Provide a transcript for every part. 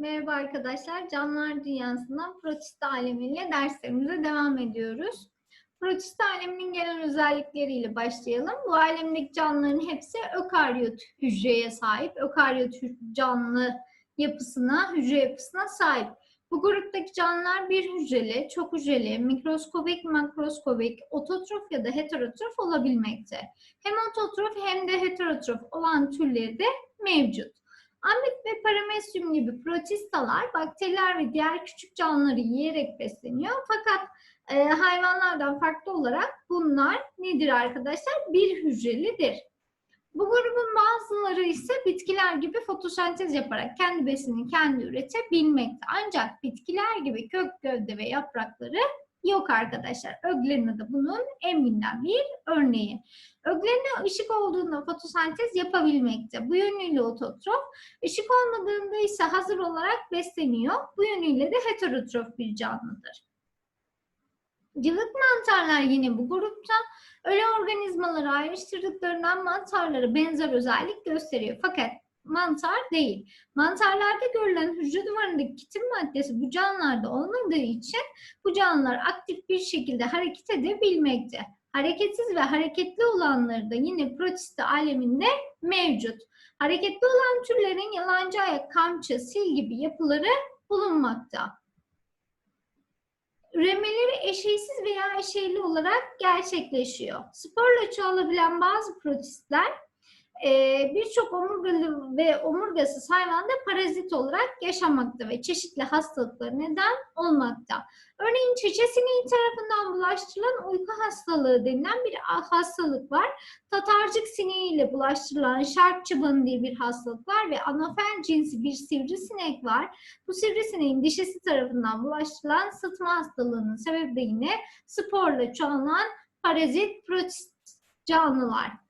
Merhaba arkadaşlar. Canlılar Dünyası'ndan protist alemiyle derslerimize devam ediyoruz. Protist aleminin genel özellikleriyle başlayalım. Bu alemdeki canlıların hepsi ökaryot hücreye sahip. Ökaryot canlı yapısına, hücre yapısına sahip. Bu gruptaki canlılar bir hücreli, çok hücreli, mikroskobik, makroskobik, ototrof ya da heterotrof olabilmekte. Hem ototrof hem de heterotrof olan türleri de mevcut. Amip ve paramesyum gibi protistalar bakteriler ve diğer küçük canlıları yiyerek besleniyor. Fakat e, hayvanlardan farklı olarak bunlar nedir arkadaşlar? Bir hücrelidir. Bu grubun bazıları ise bitkiler gibi fotosentez yaparak kendi besinini kendi üretebilmekte. Ancak bitkiler gibi kök, gövde ve yaprakları yok arkadaşlar. Öglerine de bunun en bilinen bir örneği. Öglerine ışık olduğunda fotosentez yapabilmekte. Bu yönüyle ototrof. Işık olmadığında ise hazır olarak besleniyor. Bu yönüyle de heterotrof bir canlıdır. Cıvık mantarlar yine bu grupta. Ölü organizmaları ayrıştırdıklarından mantarlara benzer özellik gösteriyor. Fakat mantar değil. Mantarlarda görülen hücre duvarındaki kitin maddesi bu canlılarda olmadığı için bu canlılar aktif bir şekilde hareket edebilmekte. Hareketsiz ve hareketli olanları da yine protista aleminde mevcut. Hareketli olan türlerin yalancı ayak, kamçı, sil gibi yapıları bulunmakta. Üremeleri eşeysiz veya eşeyli olarak gerçekleşiyor. Sporla çoğalabilen bazı protistler e, birçok omurgalı ve omurgasız hayvanda parazit olarak yaşamakta ve çeşitli hastalıklara neden olmakta. Örneğin çiçe sineği tarafından bulaştırılan uyku hastalığı denilen bir hastalık var. Tatarcık sineği ile bulaştırılan şark çıbanı diye bir hastalık var ve anofel cinsi bir sivrisinek var. Bu sivrisineğin dişisi tarafından bulaştırılan sıtma hastalığının sebebi de yine sporla çoğalan parazit protist canlılar.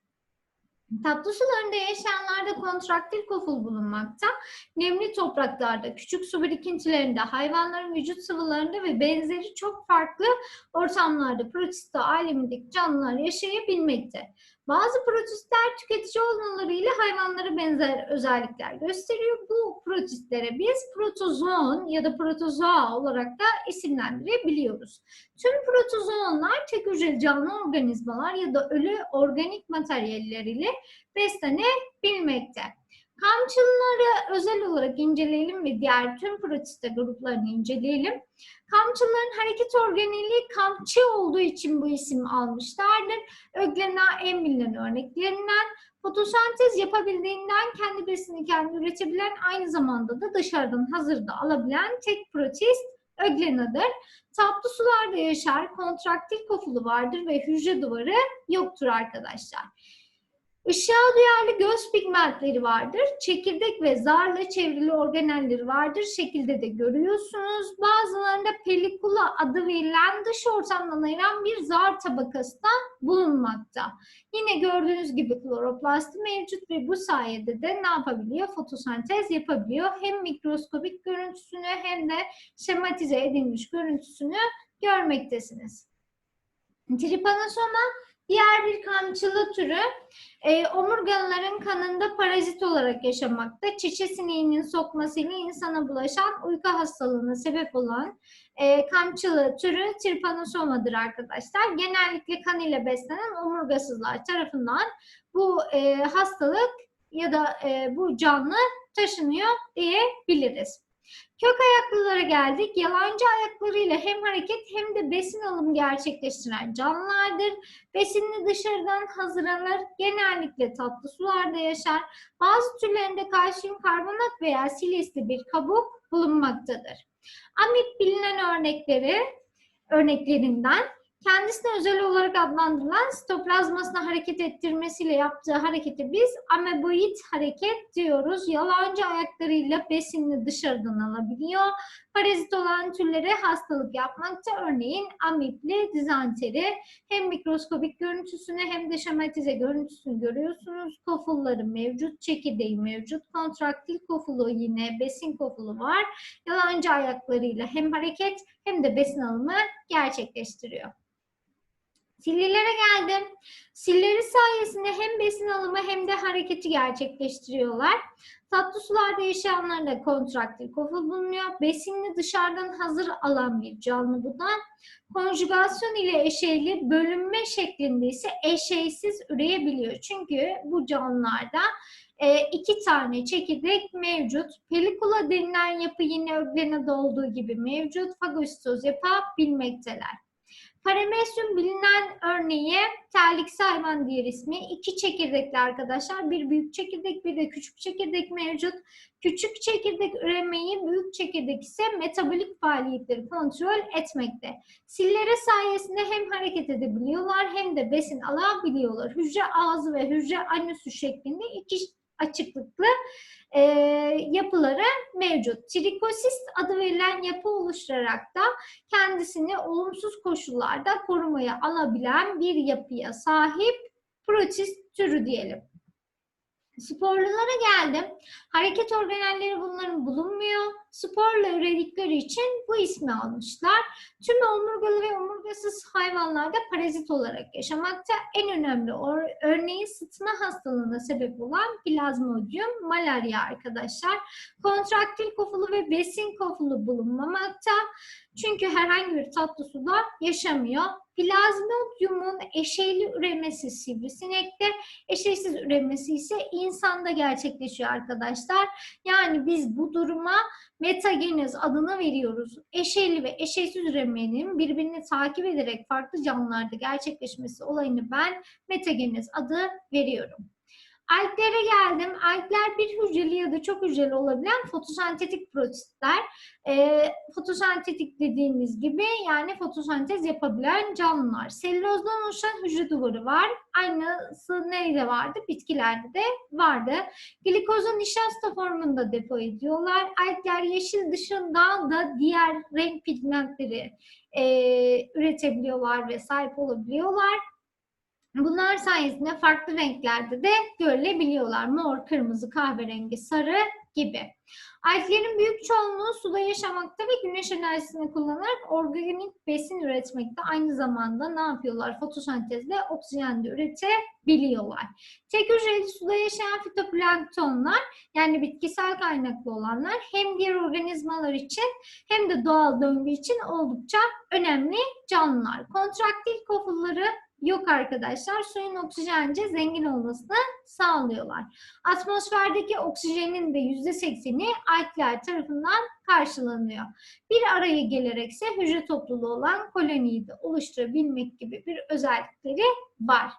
Tatlı sularında yaşayanlarda kontraktil koful bulunmakta. Nemli topraklarda, küçük su birikintilerinde, hayvanların vücut sıvılarında ve benzeri çok farklı ortamlarda protista alemindeki canlılar yaşayabilmekte. Bazı protistler tüketici olmalarıyla hayvanlara benzer özellikler gösteriyor. Bu protistlere biz protozoon ya da protozoa olarak da isimlendirebiliyoruz. Tüm protozoonlar tek hücreli canlı organizmalar ya da ölü organik materyaller ile beslenebilmekte. Kamçıları özel olarak inceleyelim ve diğer tüm protista gruplarını inceleyelim. Kamçıların hareket organeliği kamçı olduğu için bu isim almışlardır. Öglena en bilinen örneklerinden fotosentez yapabildiğinden kendi besini kendi üretebilen aynı zamanda da dışarıdan hazırda alabilen tek protist öglenadır. Tatlı sularda yaşar, kontraktil kofulu vardır ve hücre duvarı yoktur arkadaşlar. Işığa duyarlı göz pigmentleri vardır. Çekirdek ve zarla çevrili organelleri vardır. Şekilde de görüyorsunuz. Bazılarında pelikula adı verilen dış ortamdan ayıran bir zar tabakası da bulunmakta. Yine gördüğünüz gibi kloroplasti mevcut ve bu sayede de ne yapabiliyor? Fotosentez yapabiliyor. Hem mikroskobik görüntüsünü hem de şematize edilmiş görüntüsünü görmektesiniz. Trypanosoma Diğer bir kamçılı türü e, omurgalıların kanında parazit olarak yaşamakta. Çiçe sineğinin sokmasıyla insana bulaşan uyku hastalığına sebep olan e, kamçılı türü tirpanosoma'dır arkadaşlar. Genellikle kan ile beslenen omurgasızlar tarafından bu e, hastalık ya da e, bu canlı taşınıyor diyebiliriz. Kök ayaklılara geldik. Yalancı ayaklarıyla hem hareket hem de besin alımı gerçekleştiren canlılardır. Besinini dışarıdan hazırlanır. Genellikle tatlı sularda yaşar. Bazı türlerinde kalsiyum karbonat veya silesli bir kabuk bulunmaktadır. Amip bilinen örnekleri örneklerinden kendisine özel olarak adlandırılan sitoplazmasını hareket ettirmesiyle yaptığı harekete biz ameboid hareket diyoruz. Yalancı ayaklarıyla besinini dışarıdan alabiliyor. Parazit olan türlere hastalık yapmakta. Örneğin amipli dizanteri hem mikroskobik görüntüsünü hem de şematize görüntüsünü görüyorsunuz. Kofulları mevcut, çekirdeği mevcut. Kontraktil kofulu yine besin kofulu var. Yalancı ayaklarıyla hem hareket hem de besin alımı gerçekleştiriyor. Sillilere geldim. Silleri sayesinde hem besin alımı hem de hareketi gerçekleştiriyorlar. Tatlı sularda yaşayanlarda kontraktil koful bulunuyor. Besinini dışarıdan hazır alan bir canlı bu da. Konjugasyon ile eşeyli bölünme şeklinde ise eşeysiz üreyebiliyor. Çünkü bu canlılarda e, iki tane çekirdek mevcut. Pelikula denilen yapı yine öglenada olduğu gibi mevcut. Fagositoz yapabilmekteler. Paramesyum bilinen örneği terlikse hayvan diğer ismi. İki çekirdekli arkadaşlar. Bir büyük çekirdek bir de küçük çekirdek mevcut. Küçük çekirdek üremeyi, büyük çekirdek ise metabolik faaliyetleri kontrol etmekte. Sillere sayesinde hem hareket edebiliyorlar hem de besin alabiliyorlar. Hücre ağzı ve hücre anüsü şeklinde iki açıklıklı e, yapıları mevcut. Trikosist adı verilen yapı oluşturarak da kendisini olumsuz koşullarda korumaya alabilen bir yapıya sahip protist türü diyelim. Sporlulara geldim. Hareket organelleri bunların bulunmuyor. Sporla üredikleri için bu ismi almışlar. Tüm omurgalı ve omurgasız hayvanlarda parazit olarak yaşamakta. En önemli örneği sıtma hastalığına sebep olan plazmodium malaria arkadaşlar. Kontraktil kofulu ve besin kofulu bulunmamakta. Çünkü herhangi bir tatlı suda yaşamıyor. Plazmodiumun eşeyli üremesi sivrisinekte, eşeysiz üremesi ise insanda gerçekleşiyor arkadaşlar. Yani biz bu duruma metagenez adını veriyoruz. Eşeyli ve eşeysiz üremenin birbirini takip ederek farklı canlılarda gerçekleşmesi olayını ben metagenez adı veriyorum. Alglere geldim. Algler bir hücreli ya da çok hücreli olabilen fotosentetik protistler. E, fotosentetik dediğimiz gibi yani fotosentez yapabilen canlılar. Selülozdan oluşan hücre duvarı var. Aynısı nerede vardı? Bitkilerde de vardı. Glikozu nişasta formunda depo ediyorlar. Algler yeşil dışında da diğer renk pigmentleri e, üretebiliyorlar ve sahip olabiliyorlar. Bunlar sayesinde farklı renklerde de görülebiliyorlar. Mor, kırmızı, kahverengi, sarı gibi. Alglerin büyük çoğunluğu suda yaşamakta ve güneş enerjisini kullanarak organik besin üretmekte. Aynı zamanda ne yapıyorlar? Fotosentezle oksijen de üretebiliyorlar. Tek hücreli suda yaşayan fitoplanktonlar yani bitkisel kaynaklı olanlar hem diğer organizmalar için hem de doğal döngü için oldukça önemli canlılar. Kontraktil kofulları yok arkadaşlar. Suyun oksijence zengin olmasını sağlıyorlar. Atmosferdeki oksijenin de %80'i alkler tarafından karşılanıyor. Bir araya gelerekse hücre topluluğu olan koloniyi de oluşturabilmek gibi bir özellikleri var.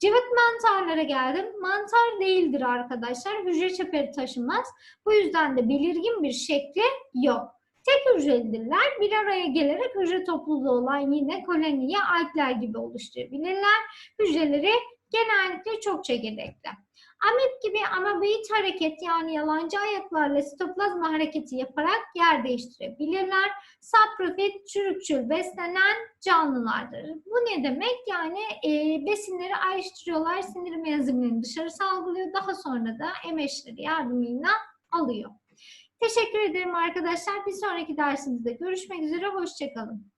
Cıvık mantarlara geldim. Mantar değildir arkadaşlar. Hücre çeperi taşımaz. Bu yüzden de belirgin bir şekli yok. Tek hücrelidirler. Bir araya gelerek hücre topluluğu olan yine koloniye alpler gibi oluşturabilirler. Hücreleri genellikle çok çekirdekli. Amip gibi anaboid hareket yani yalancı ayaklarla sitoplazma hareketi yaparak yer değiştirebilirler. Saprofit çürükçül beslenen canlılardır. Bu ne demek? Yani e, besinleri ayrıştırıyorlar, sindirim enzimlerini dışarı salgılıyor. Daha sonra da emeçleri yardımıyla alıyor. Teşekkür ederim arkadaşlar. Bir sonraki dersimizde görüşmek üzere. Hoşçakalın.